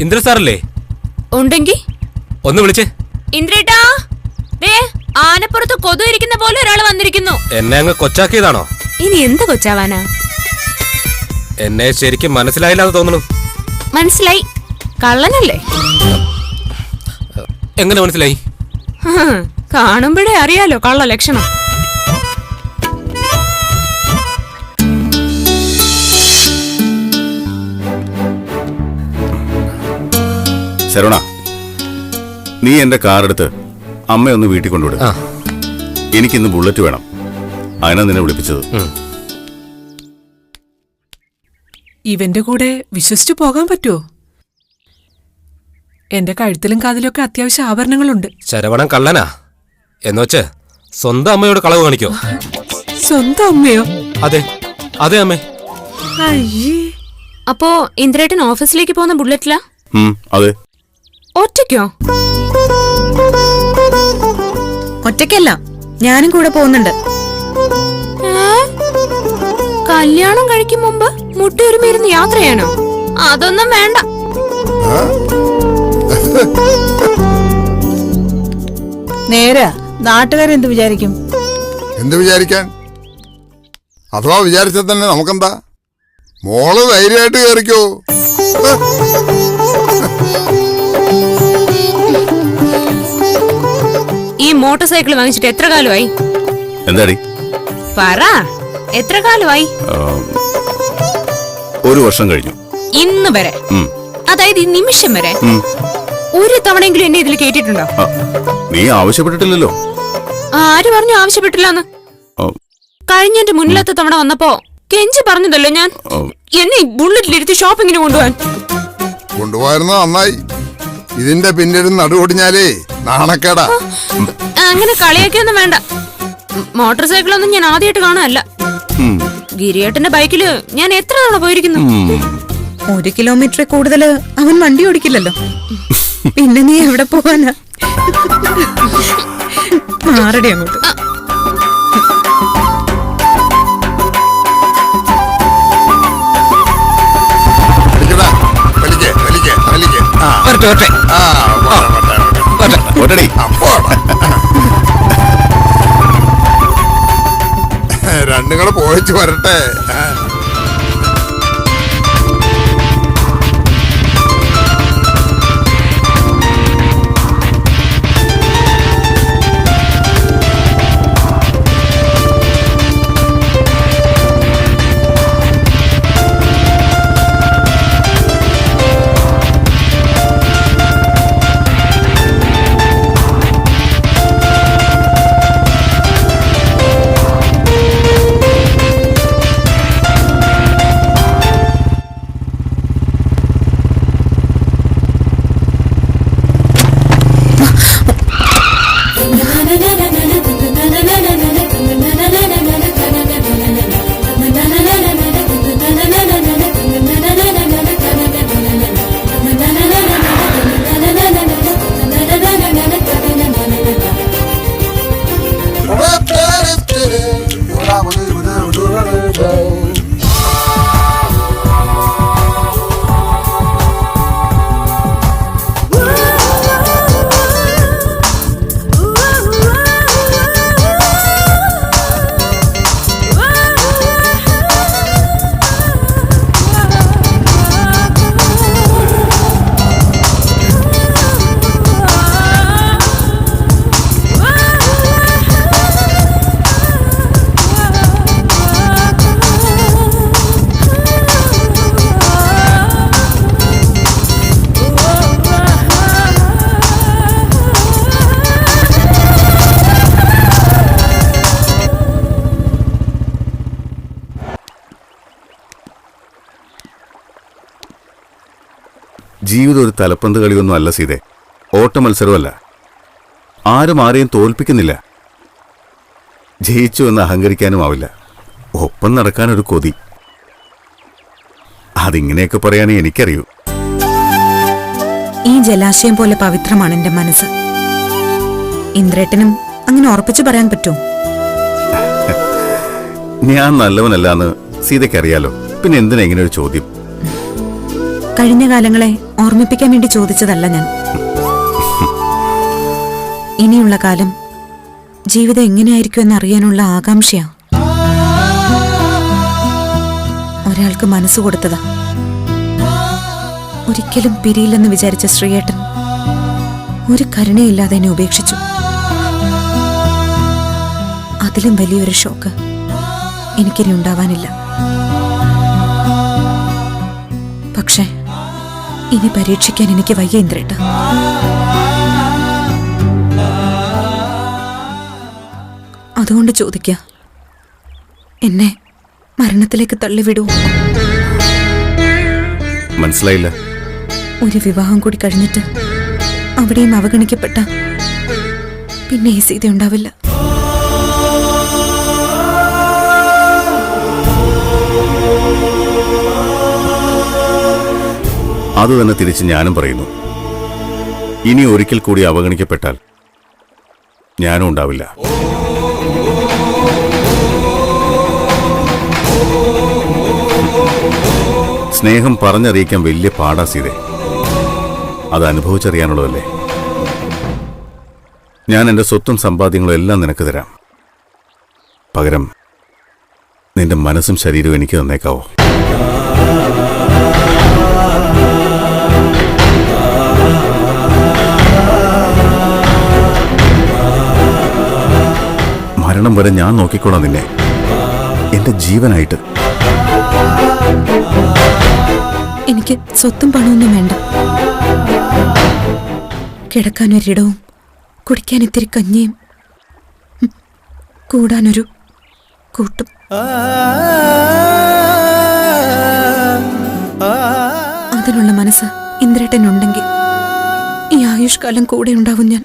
ഇന്ദ്ര സാറല്ലേ? ഉണ്ടെങ്കി? ഒന്ന് വിളിച്ചേ. ഇന്ദ്രേട്ടാ ദേ ആനപ്പുറത്ത് കൊതു ഇരിക്കുന്ന പോലെ ഒരാൾ വന്നിരിക്കുന്നു. എന്നെ അങ്ങ് കൊച്ചാക്കിയതാണോ? ഇനി എന്ത് കൊച്ചാവാനാ? എന്നെ ശരിക്കും മനസ്സിലായില്ലാന്ന് തോന്നുന്നു. മനസ്സിലായി. കള്ളനല്ലേ? എങ്ങനെ മനസ്സിലായി? ഹ്, കാണുമ്പോഴേ അറിയാലോ കള്ള ലക്ഷണം ശരവണ നീ എന്റെ കാർ എടുത്ത് അമ്മയൊന്ന് വീട്ടിൽ കൊണ്ടുവിടും. എനിക്കിന്ന് ബുള്ളറ്റ് വേണം. അതിനാ നിന്നെ വിളിപ്പിച്ചത്. ഇവന്റെ കൂടെ വിശ്വസിച്ചു പോകാൻ പറ്റുമോ എന്റെ കഴുത്തിലും കാതിലൊക്കെ അത്യാവശ്യ ആഭരണങ്ങളുണ്ട്. ശരവണൻ കള്ളനാ. എന്നുവച്ച് സ്വന്തം അമ്മയോട് കളവ് കാണിക്കോ. സ്വന്തം അമ്മയോ? അതെ അതെ അമ്മേ. അയ്യേ. അപ്പോ ഇന്ദ്രേട്ടൻ ഓഫീസിലേക്ക് പോകുന്ന ബുള്ളറ്റിലാ? അതെ. ഒറ്റയ്ക്കോ? ഒറ്റയ്ക്കല്ല. ഞാനും കൂടെ പോകുന്നുണ്ട്. കല്യാണം കഴിക്കും മുമ്പ് മുട്ടയൊരുമിരുന്ന് ഒരുമയിരുന്ന് യാത്രയാണോ? അതൊന്നും വേണ്ട. നേരാ നാട്ടുകാരെന്ത് വിചാരിക്കും? എന്ത് വിചാരിക്കാൻ? അഥവാ വിചാരിച്ചാൽ തന്നെ നമുക്കെന്താ? മോൾ ധൈര്യമായിട്ട് കയറിക്കോ. ഈ മോട്ടോർ സൈക്കിൾ വാങ്ങിച്ചിട്ട് എത്ര കാലമായി? എന്താടി? പറ. എത്ര കാലമായി? ഒരു വർഷം കഴിഞ്ഞു. ഇന്ന് വരെ? അതായത് ഈ നിമിഷം വരെ? ഒരു തവണയെങ്കിലും എന്നെ ഇതിൽ കേട്ടിട്ടുണ്ടോ? നീ ആവശ്യപ്പെട്ടിട്ടില്ലല്ലോ. ആര് പറഞ്ഞു ആവശ്യപ്പെട്ടില്ലെന്ന്? കഴിഞ്ഞ മുന്നിലത്തെ തവണ വന്നപ്പോ കെഞ്ചി പറഞ്ഞതല്ലോ ഞാൻ. എന്നെ ബുള്ളറ്റിലിരുത്തി ഷോപ്പിങ്ങിന് കൊണ്ടുപോകാൻ. കൊണ്ടുപോയിരുന്ന നന്നായി. ഇതിന്റെ പിന്നിൽ നടുവൊടിഞ്ഞാലേ നാണക്കേടാ. അങ്ങനെ കളിയാക്കിയൊന്നും വേണ്ട. മോട്ടോർ സൈക്കിൾ ഒന്നും ഞാൻ ആദ്യമായിട്ട് കാണാനല്ല. ഗിരിയേട്ടന്റെ ബൈക്കിൽ ഞാൻ എത്ര തവണ പോയിരിക്കുന്നു. ഒരു കിലോമീറ്റർ കൂടുതൽ അവൻ വണ്ടി ഓടിക്കില്ലല്ലോ. പിന്നെ നീ എവിടെ പോവാനാ? മാറടി അങ്ങോട്ട്. പോയിച്ച് വരട്ടെ. ജീവിതം ഒരു തലപ്പന്ത് കളിയൊന്നും അല്ല സീതെ. ഓട്ട മത്സരമല്ല ആരും ആരെയും തോൽപ്പിക്കുന്നില്ല. ജയിച്ചു എന്ന് അഹങ്കരിക്കാനും ആവില്ല. ഒപ്പം നടക്കാനൊരു കൊതി. അതിങ്ങനെയൊക്കെ പറയാനേ എനിക്കറിയൂ. ഈ ജലാശയം പോലെ പവിത്രമാണ് എന്റെ മനസ്സ്. ഇന്ദ്രേട്ടനും അങ്ങനെ ഉറപ്പിച്ചു പറയാൻ പറ്റുമോ ഞാൻ നല്ലവനല്ലാന്ന് സീതയ്ക്കറിയാലോ. പിന്നെ എന്തിനാ ഇങ്ങനെ ഒരു ചോദ്യം? കഴിഞ്ഞ കാലങ്ങളെ ഓർമ്മിപ്പിക്കാൻ വേണ്ടി ചോദിച്ചതല്ല ഞാൻ. ഇനിയുള്ള കാലം ജീവിതം എങ്ങനെയായിരിക്കും എന്ന് അറിയാനുള്ള ആകാംക്ഷയാ. ഒരാൾക്ക് മനസ്സ് കൊടുത്തതാ. ഒരിക്കലും പിരിയില്ലെന്ന് വിചാരിച്ച ശ്രീയേട്ടൻ ഒരു കരുണയില്ലാതെ എന്നെ ഉപേക്ഷിച്ചു. അതിലും വലിയൊരു ഷോക്ക് എനിക്കിനി ഉണ്ടാവാനില്ല. ഇനി പരീക്ഷിക്കാൻ എനിക്ക് വയ്യ ഇന്ദ്രേട്ട. അതുകൊണ്ട് ചോദിക്ക എന്നെ മരണത്തിലേക്ക് തള്ളിവിടൂ. മനസ്സിലായില്ല. ഒരു വിവാഹം കൂടി കഴിഞ്ഞിട്ട് അവിടെയും അവഗണിക്കപ്പെട്ട പിന്നെ ഈ സീത ഉണ്ടാവില്ല. അത് തന്നെ തിരിച്ച് ഞാനും പറയുന്നു. ഇനി ഒരിക്കൽ കൂടി അവഗണിക്കപ്പെട്ടാൽ ഞാനും ഉണ്ടാവില്ല. സ്നേഹം പറഞ്ഞറിയിക്കാൻ വലിയ പാടാ സീതേ. അത് അനുഭവിച്ചറിയാനുള്ളതല്ലേ? ഞാൻ എന്റെ സ്വത്തും സമ്പാദ്യങ്ങളും എല്ലാം നിനക്ക് തരാം. പകരം നിന്റെ മനസ്സും ശരീരവും എനിക്ക് തന്നേക്കാവോ? മരണം വരെ ഞാൻ നോക്കിക്കോളാം നിന്നെ. എന്റെ ജീവനായിട്ട്. എനിക്ക് സ്വത്തും പണമൊന്നും വേണ്ട. കിടക്കാനൊരിടവും കുടിക്കാൻ ഇത്തിരി കഞ്ഞിയും കൂടാനൊരു കൂട്ടും. അതിനുള്ള മനസ്സ് ഇന്ദ്രേട്ടനുണ്ടെങ്കിൽ ഈ ആയുഷ്കാലം കൂടെ ഉണ്ടാവും ഞാൻ.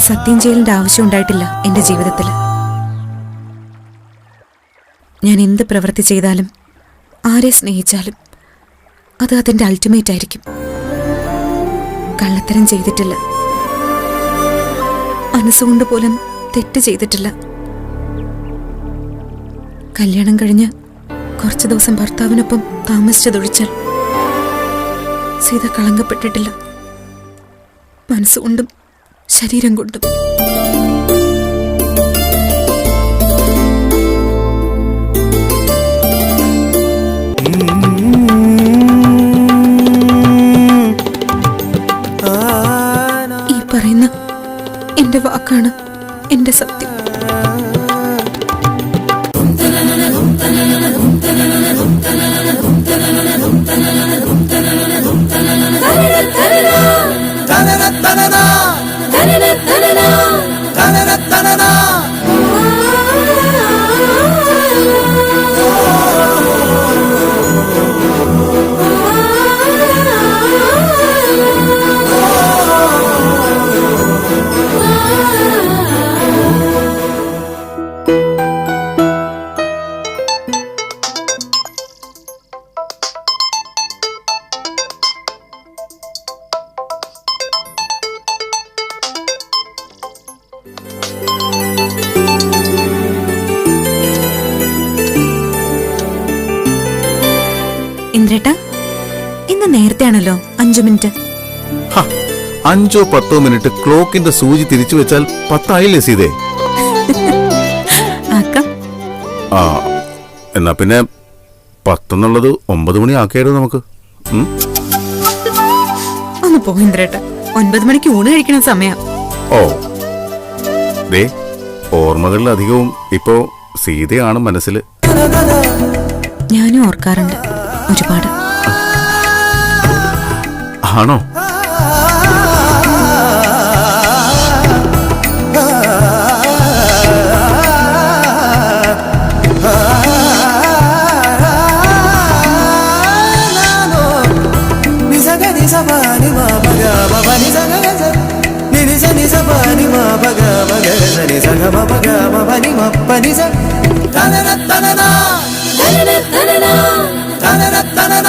സത്യം ചെയ്യലിന്റെ ആവശ്യം ഉണ്ടായിട്ടില്ല എന്റെ ജീവിതത്തിൽ. ഞാൻ എന്ത് പ്രവൃത്തി ചെയ്താലും ആരെ സ്നേഹിച്ചാലും അത് അതിന്റെ അൾട്ടിമേറ്റ് ആയിരിക്കും. കള്ളത്തരം ചെയ്തിട്ടില്ല. മനസ്സുകൊണ്ട് പോലും തെറ്റ് ചെയ്തിട്ടില്ല. കല്യാണം കഴിഞ്ഞ് കുറച്ച് ദിവസം ഭർത്താവിനൊപ്പം താമസിച്ചതൊഴിച്ചാൽ സീത കളങ്കപ്പെട്ടിട്ടില്ല. മനസ്സുകൊണ്ടും ശരീരം കൊണ്ടും. ഈ പറയുന്ന എന്റെ വാക്കാണ് എന്റെ സത്യം. ഇന്ന് നേരത്തെയാണല്ലോ. അഞ്ചു മിനിറ്റ്. അഞ്ചോ പത്തോ മിനിറ്റ് ക്ലോക്കിന്റെ സൂചി തിരിച്ചു വെച്ചാൽ പത്തായില്ലേ സീതേ? ആ എന്നാ പിന്നെ പത്തെന്നുള്ളത് ഒമ്പത് മണി ആക്കിയായിരുന്നു നമുക്ക്? ഒന്ന് പോകേന്ദ്രേട്ട ഒൻപത് മണിക്ക് ഊണ് കഴിക്കണ സമയം. ഓ. ദേ ഓർമ്മകളിൽ അധികവും ഇപ്പോ സീതയാണ് മനസ്സിൽ ഞാനും ഓർക്കാറുണ്ട്. ഒരുപാട്. ആണോ తనన తనన తనన తనన